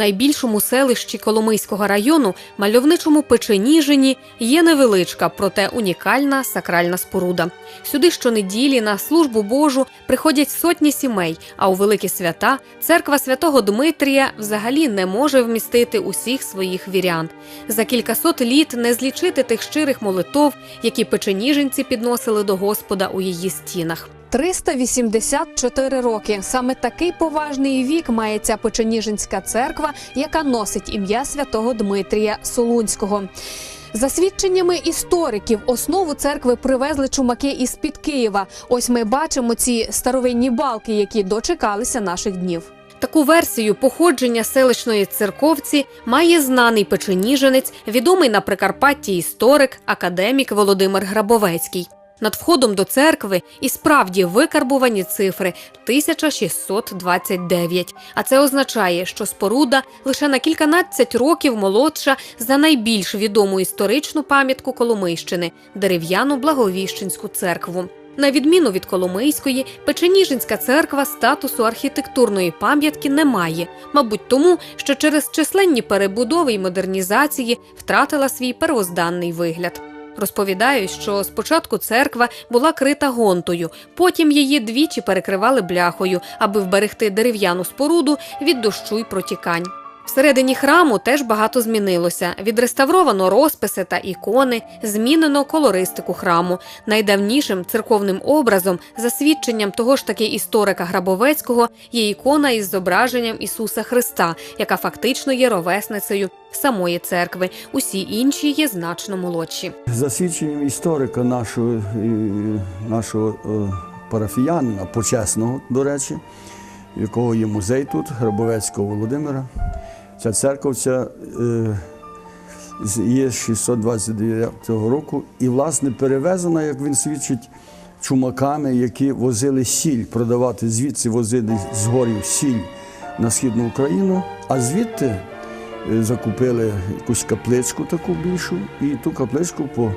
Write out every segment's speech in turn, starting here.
Найбільшому селищі Коломийського району, мальовничому Печеніжині, є невеличка, проте унікальна сакральна споруда. Сюди щонеділі на службу Божу приходять сотні сімей, а у великі свята церква святого Дмитрія взагалі не може вмістити усіх своїх вірян. За кількасот літ не злічити тих щирих молитов, які печеніженці підносили до Господа у її стінах. 384 роки. Саме такий поважний вік має ця Печеніжинська церква, яка носить ім'я святого Дмитрія Солунського. За свідченнями істориків, основу церкви привезли чумаки із під Києва. Ось ми бачимо ці старовинні балки, які дочекалися наших днів. Таку версію походження селищної церковці має знаний печеніженець, відомий на Прикарпатті історик, академік Володимир Грабовецький. Над входом до церкви і справді викарбувані цифри 1629. А це означає, що споруда лише на кільканадцять років молодша за найбільш відому історичну пам'ятку Коломийщини дерев'яну Благовіщенську церкву. На відміну від Коломийської, Печеніжинська церква статусу архітектурної пам'ятки не має, мабуть, тому, що через численні перебудови й модернізації втратила свій первозданний вигляд. Розповідають, що спочатку церква була крита гонтою, потім її двічі перекривали бляхою, аби вберегти дерев'яну споруду від дощу й протікань. Всередині храму теж багато змінилося. Відреставровано розписи та ікони, змінено колористику храму. Найдавнішим церковним образом, за свідченням того ж таки історика Грабовецького, є ікона із зображенням Ісуса Христа, яка фактично є ровесницею самої церкви. Усі інші є значно молодші. За свідченням історика нашого, е, нашого е, парафіянина, почесного, до речі, якого є музей тут, Грабовецького Володимира. Ця церковця е, є з 629 року. І, власне, перевезена, як він свідчить, чумаками, які возили сіль, продавати звідси возили з горів сіль на східну Україну, а звідти е, закупили якусь капличку таку більшу, і ту капличку по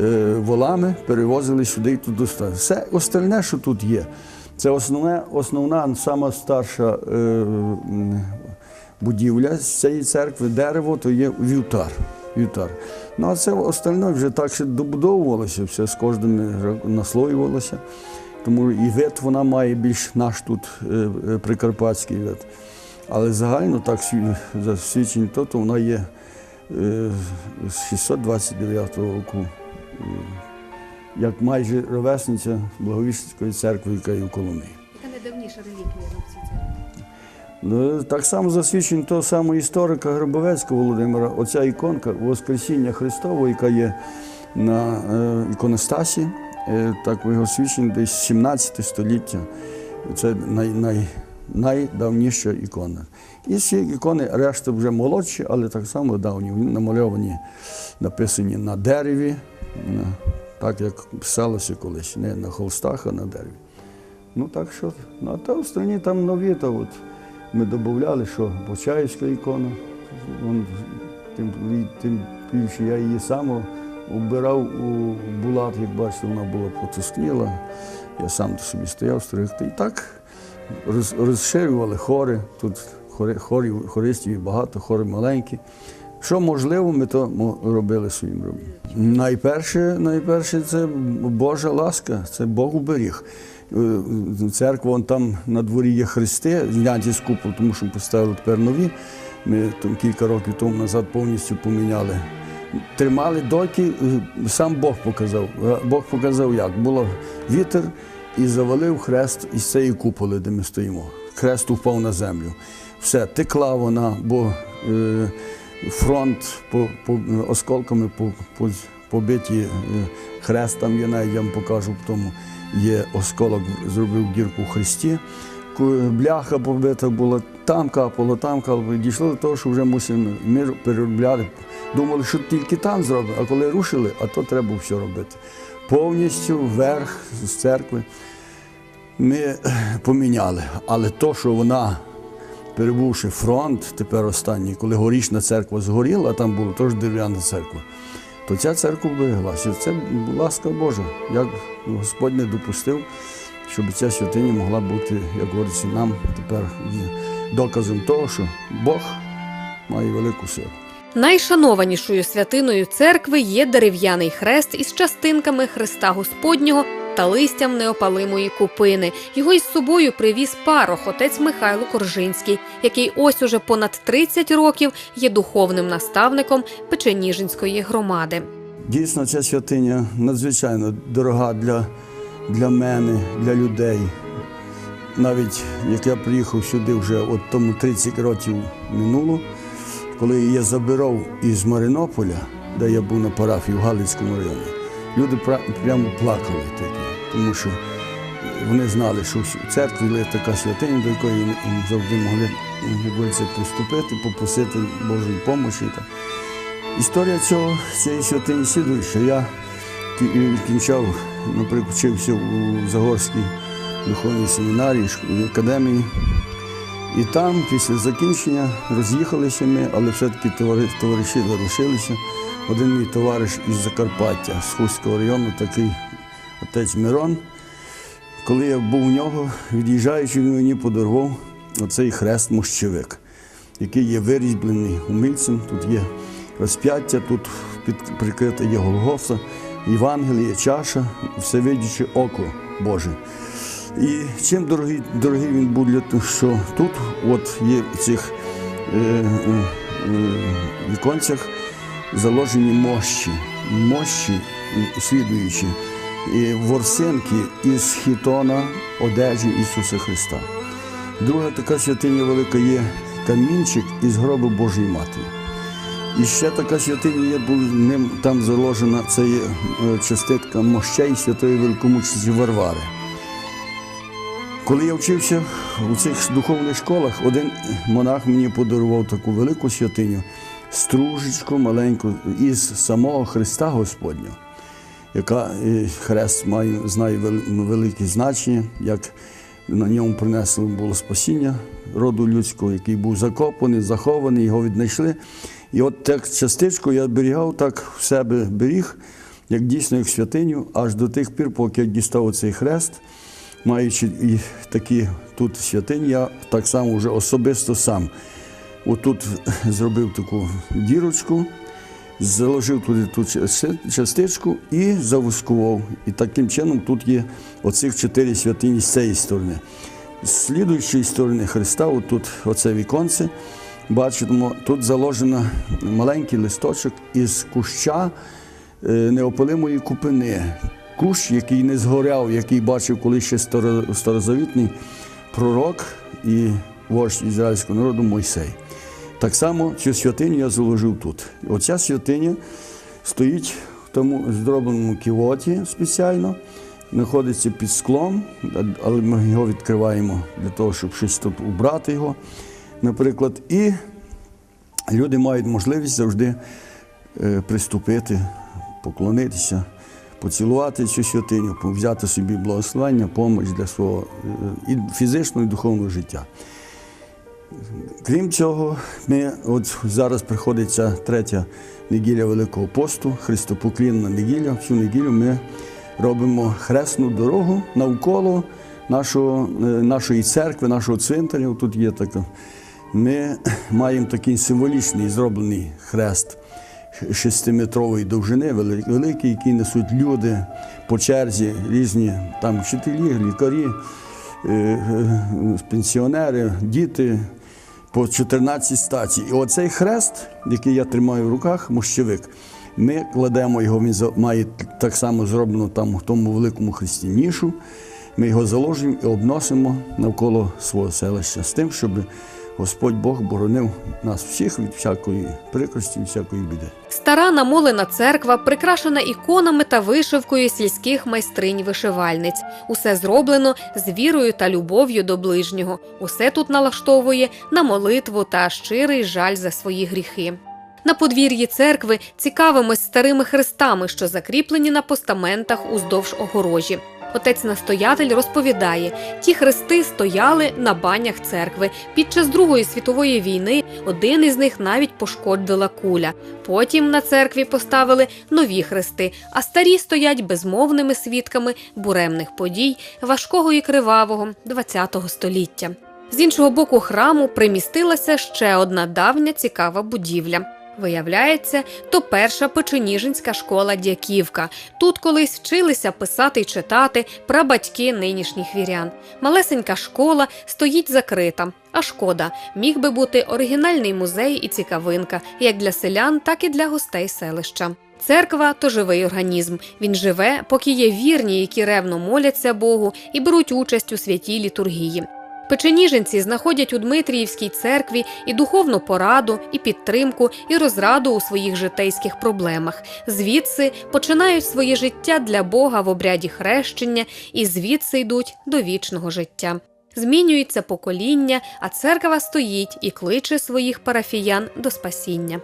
е, волами перевозили сюди і тут доставили. Все остальне, що тут є, це основне, основна, сама старша е, будівля з цієї церкви, дерево, то є вівтар. вівтар. Ну а це остальне вже так ще добудовувалося, все з кожним наслоювалося. Тому і вид вона має більш наш тут е, е, прикарпатський вид. Але загально так сві- за свідчень то, то вона є е, з 629 року, як майже ровесниця Благовіщенської церкви, яка є в Коломиї. Яка найдавніша реліквія так само за свідчень того самого історика Грабовецького Володимира, оця іконка Воскресіння Христового, яка є на е, іконостасі, е, так його свідченні десь 17 століття. Це най, най, найдавніша ікона. І ці ікони, решта вже молодші, але так само давні. Вони намальовані, написані на дереві, так як писалося колись, не на холстах, а на дереві. Ну так що, ну а та останні там нові, то от ми додавали, що Почаївська ікона, вон, тим, тим більше я її сам обирав у Булат, як бачите, вона була потускніла. Я сам собі стояв стригти. І так роз, розширювали хори. Тут хори, хорів, хористів багато, хори маленькі. Що можливо, ми то робили своїм робом. Найперше, найперше це Божа ласка, це Бог уберіг. Е, Церква, вон там на дворі є хрести, зняті з купол, тому що поставили тепер нові. Ми там кілька років тому назад повністю поміняли. Тримали доки, е, сам Бог показав. Е, Бог показав як. Було вітер і завалив хрест із цієї куполи, де ми стоїмо. Хрест упав на землю. Все, текла вона, бо е, фронт по, по, осколками по, по, побиті е, хрест там є, навіть я вам покажу в тому. Є осколок, зробив дірку в хресті, бляха побита була, там капало, там капало. Дійшло до того, що вже мусимо ми переробляли. Думали, що тільки там зробимо, а коли рушили, а то треба все робити. Повністю вверх з церкви ми поміняли. Але то, що вона, перебувши фронт, тепер останній, коли горішна церква згоріла, там була теж дерев'яна церква, то ця церква береглася. Це ласка Божа. Як Господь не допустив, щоб ця святиня могла бути, як говориться, нам тепер доказом того, що Бог має велику силу. Найшанованішою святиною церкви є дерев'яний хрест із частинками Христа Господнього та листям неопалимої купини. Його із собою привіз парох отець Михайло Коржинський, який ось уже понад 30 років є духовним наставником Печеніжинської громади. Дійсно, ця святиня надзвичайно дорога для, для мене, для людей. Навіть як я приїхав сюди вже от тому 30 років минуло, коли я забирав із Маринополя, де я був на парафії в Галицькому районі, люди прямо плакали такі, тому що вони знали, що в церкві є така святиня, до якої вони завжди могли приступити, попросити Божої допомоги. Історія цього, цієї святині слідуюча. Я кі- кінчав, наприклад, вчився у Загорській духовній семінарії, академії. І там, після закінчення, роз'їхалися ми, але все-таки товариші залишилися. Один мій товариш із Закарпаття, з Хуського району, такий отець Мирон. Коли я був у нього, від'їжджаючи, він мені подарував оцей хрест мощевик, який є вирізблений умільцем. Тут є розп'яття, тут прикрита є Голгофа, Євангеліє, чаша, всевидяче око Боже. І чим дорогий, дорогий він був для того, що тут от є в цих е, е, віконцях заложені мощі, мощі слідуючі, ворсинки із хітона одежі Ісуса Христа. Друга така святиня велика є камінчик із гробу Божої Матері. І ще така святиня є, був ним там заложена, це є е, частинка мощей святої великомучениці Варвари. Коли я вчився у цих духовних школах, один монах мені подарував таку велику святиню, стружечку маленьку із самого Христа Господнього, яка хрест має, знає велике значення, як на ньому принесло було спасіння роду людського, який був закопаний, захований, його віднайшли. І от так частичку я зберігав, так в себе беріг, як дійсно як святиню, аж до тих пір, поки я дістав цей хрест маючи і такі тут святині, я так само вже особисто сам. Отут зробив таку дірочку, заложив туди ту частичку і завускував. І таким чином тут є оцих чотири святині з цієї сторони. З слідуючої сторони Христа, отут оце віконце, бачимо, тут заложено маленький листочок із куща е, неопалимої купини. Кущ, який не згоряв, який бачив колись ще старо- старозавітний пророк і вождь ізраїльського народу Мойсей. Так само цю святиню я заложив тут. Оця святиня стоїть в тому зробленому ківоті спеціально, знаходиться під склом, але ми його відкриваємо для того, щоб щось тут убрати його, наприклад. І люди мають можливість завжди е, приступити, поклонитися, поцілувати цю святиню, взяти собі благословення, допомогу для свого е, і фізичного, і духовного життя. Крім цього, ми от зараз приходиться третя неділя Великого посту, Христопоклінна неділя. Всю неділю ми робимо хресну дорогу навколо нашого, е, нашої церкви, нашого цвинтаря. Тут є така. Ми маємо такий символічний зроблений хрест шестиметрової довжини, великий, який несуть люди по черзі, різні там вчителі, лікарі, е, е, пенсіонери, діти по 14 статі. І оцей хрест, який я тримаю в руках, мощевик. ми кладемо його, він має так само зроблено там в тому великому хресті нішу. Ми його заложимо і обносимо навколо свого селища з тим, щоб Господь Бог боронив нас всіх від всякої прикрості, всякої біди. Стара намолена церква прикрашена іконами та вишивкою сільських майстринь-вишивальниць. Усе зроблено з вірою та любов'ю до ближнього. Усе тут налаштовує на молитву та щирий жаль за свої гріхи. На подвір'ї церкви цікавимось старими хрестами, що закріплені на постаментах уздовж огорожі. Отець настоятель розповідає, ті хрести стояли на банях церкви. Під час Другої світової війни один із них навіть пошкодила куля. Потім на церкві поставили нові хрести, а старі стоять безмовними свідками буремних подій важкого і кривавого ХХ століття. З іншого боку храму примістилася ще одна давня цікава будівля. Виявляється, то перша печеніжинська школа Дяківка. Тут колись вчилися писати й читати прабатьки нинішніх вірян. Малесенька школа стоїть закрита. А шкода, міг би бути оригінальний музей і цікавинка, як для селян, так і для гостей селища. Церква то живий організм. Він живе, поки є вірні, які ревно моляться Богу і беруть участь у святій літургії. Печеніженці знаходять у Дмитріївській церкві і духовну пораду, і підтримку, і розраду у своїх житейських проблемах. Звідси починають своє життя для Бога в обряді хрещення, і звідси йдуть до вічного життя. Змінюється покоління, а церква стоїть і кличе своїх парафіян до спасіння.